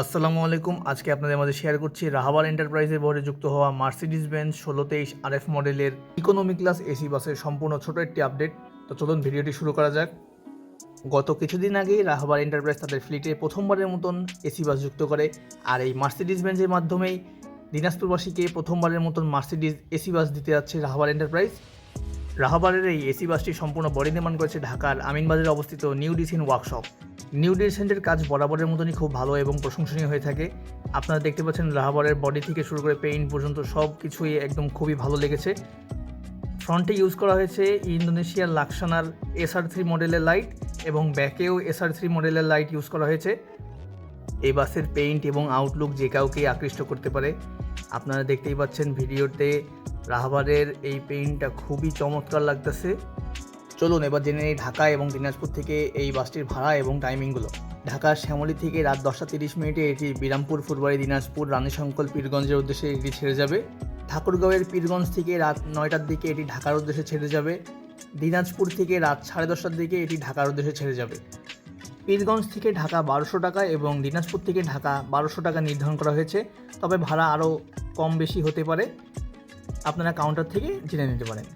আসসালামু আলাইকুম। আজকে আপনাদের মাঝে শেয়ার করছি রাহাবার এন্টারপ্রাইজের বোর্ডে যুক্ত হওয়া মার্সিডিজ বেঞ্চ ষোলো তেইশ আর এফ মডেলের ইকোনমি ক্লাস এসি বাসের সম্পূর্ণ ছোট একটি আপডেট তো চলুন ভিডিওটি শুরু করা যাক। গত কিছুদিন আগেই রাহাবার এন্টারপ্রাইজ তাদের ফ্লিটে প্রথমবারের মতন এসি বাস যুক্ত করে। আর এই মার্সিডিজ বেঞ্চের মাধ্যমেই দিনাজপুরবাসীকে প্রথমবারের মতন মার্সিডিজ এসি বাস দিতে যাচ্ছে রাহাবার এন্টারপ্রাইজ রাহাবারের এই এসি বাসটি সম্পূর্ণ বডি নির্মাণ করেছে ঢাকার আমিনবাজারে অবস্থিত নিউ ডিসিন ওয়ার্কশপ নিউ ডিসেন্টের কাজ বরাবরের মতনই খুব ভালো এবং প্রশংসনীয় হয়ে থাকে। আপনারা দেখতে পাচ্ছেন রাহাবারের বডি থেকে শুরু করে পেইন্ট পর্যন্ত সব কিছুই একদম খুবই ভালো লেগেছে। ফ্রন্টে ইউজ করা হয়েছে ইন্দোনেশিয়ার লাক্সানার এসআর থ্রি মডেলের লাইট এবং ব্যাকেও এসআর থ্রি মডেলের লাইট ইউজ করা হয়েছে। এই বাসের পেইন্ট এবং আউটলুক যে কাউকেই আকৃষ্ট করতে পারে। আপনারা দেখতেই পাচ্ছেন ভিডিওতে রাহাবারের এই পেইন্টটা খুবই চমৎকার লাগতেছে। চলুন এবার জেনে নিই ঢাকা এবং দিনাজপুর থেকে এই বাসটির ভাড়া এবং টাইমিংগুলো ঢাকার শ্যামলী থেকে রাত দশটা তিরিশ মিনিটে এটি বিরামপুর, ফুলবাড়ি, দিনাজপুর রানীশঙ্কল পীরগঞ্জের উদ্দেশ্যে এটি ছেড়ে যাবে। ঠাকুরগাঁওয়ের পীরগঞ্জ থেকে রাত নয়টার দিকে এটি ঢাকার উদ্দেশ্যে ছেড়ে যাবে। দিনাজপুর থেকে রাত সাড়ে দশটার দিকে এটি ঢাকার উদ্দেশ্যে ছেড়ে যাবে। পীরগঞ্জ থেকে ঢাকা বারোশো টাকা এবং দিনাজপুর থেকে ঢাকা বারোশো টাকা নির্ধারণ করা হয়েছে। তবে ভাড়া আরও কম বেশি হতে পারে। আপনারা কাউন্টার থেকে জেনে নিতে পারেন।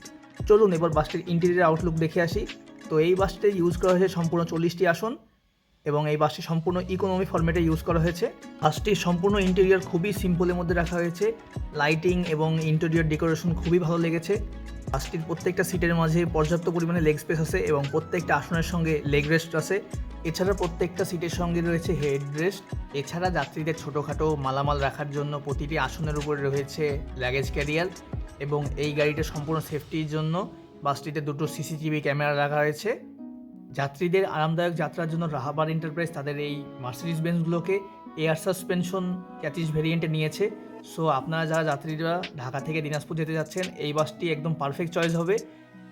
চলুন এবার বাসটির ইন্টেরিয়ার আউটলুক দেখে আসি। তো এই বাসটি ইউজ করা হয়েছে সম্পূর্ণ চল্লিশটি আসন এবং এই বাসটি সম্পূর্ণ ইকোনমি ফরম্যাটে ইউজ করা হয়েছে। বাসটির সম্পূর্ণ ইন্টেরিয়ার খুবই সিম্পলের মধ্যে রাখা হয়েছে। লাইটিং এবং ইন্টেরিয়ার ডেকোরেশন খুবই ভালো লেগেছে। বাসটির প্রত্যেকটা সিটের মাঝে পর্যাপ্ত পরিমাণে লেগ স্পেস আছে এবং প্রত্যেকটা আসনের সঙ্গে লেগ রেস্ট আছে। এছাড়া প্রত্যেকটা সিটের সঙ্গে রয়েছে হেড রেস্ট এছাড়া যাত্রীদের ছোটোখাটো মালামাল রাখার জন্য প্রতিটি আসনের উপরে রয়েছে লাগেজ ক্যারিয়ার এবং এই গাড়িটা সম্পূর্ণ সেফটির জন্য। বাসটিতে দুটো সিসিটিভি ক্যামেরা রাখা হয়েছে। যাত্রীদের আরামদায়ক যাত্রার জন্য রাহাবার এন্টারপ্রাইজ তাদের এই মার্সিডিজ বেঞ্চগুলোকে এয়ার সাসপেনশন ক্যাচিস ভেরিয়েন্টে নিয়েছে। সো আপনারা যারা যাত্রীরা ঢাকা থেকে দিনাজপুর যেতে যাচ্ছেন, এই বাসটি একদম পারফেক্ট চয়েস হবে।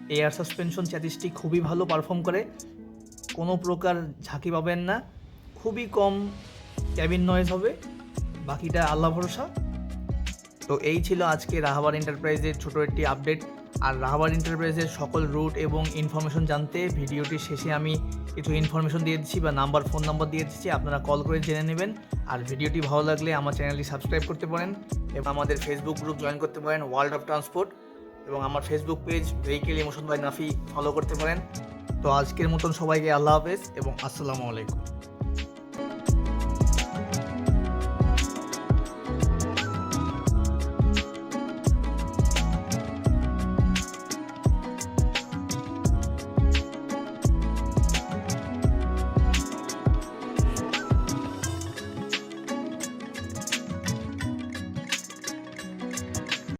এয়ার সাসপেনশন চ্যাটিসটি খুবই ভালো পারফর্ম করে। কোনো প্রকার ঝাঁকি পাবেন না। খুবই কম ক্যাবিন নয়েজ হবে। বাকিটা আল্লাহ ভরসা। তো এই ছিল আজকে রাহাবার এন্টারপ্রাইজের ছোট একটি আপডেট আর রাহাবার এন্টারপ্রাইজের সকল রুট এবং ইনফরমেশন জানতে ভিডিওটির শেষে আমি কিছু ইনফরমেশন দিয়ে দিচ্ছি বা নাম্বার ফোন নাম্বার দিয়ে দিচ্ছি, আপনারা কল করে জেনে নেবেন। আর ভিডিওটি ভালো লাগলে আমার চ্যানেলটি সাবস্ক্রাইব করতে পারেন এবং আমাদের ফেসবুক গ্রুপ জয়েন করতে পারেন ওয়ার্ল্ড অফ ট্রান্সপোর্ট এবং আমার Facebook page vehicle emotion by Nafi follow করতে পারেন। তো আজকের মতন সবাইকে আল্লাহ হাফেজ এবং আসসালামু আলাইকুম।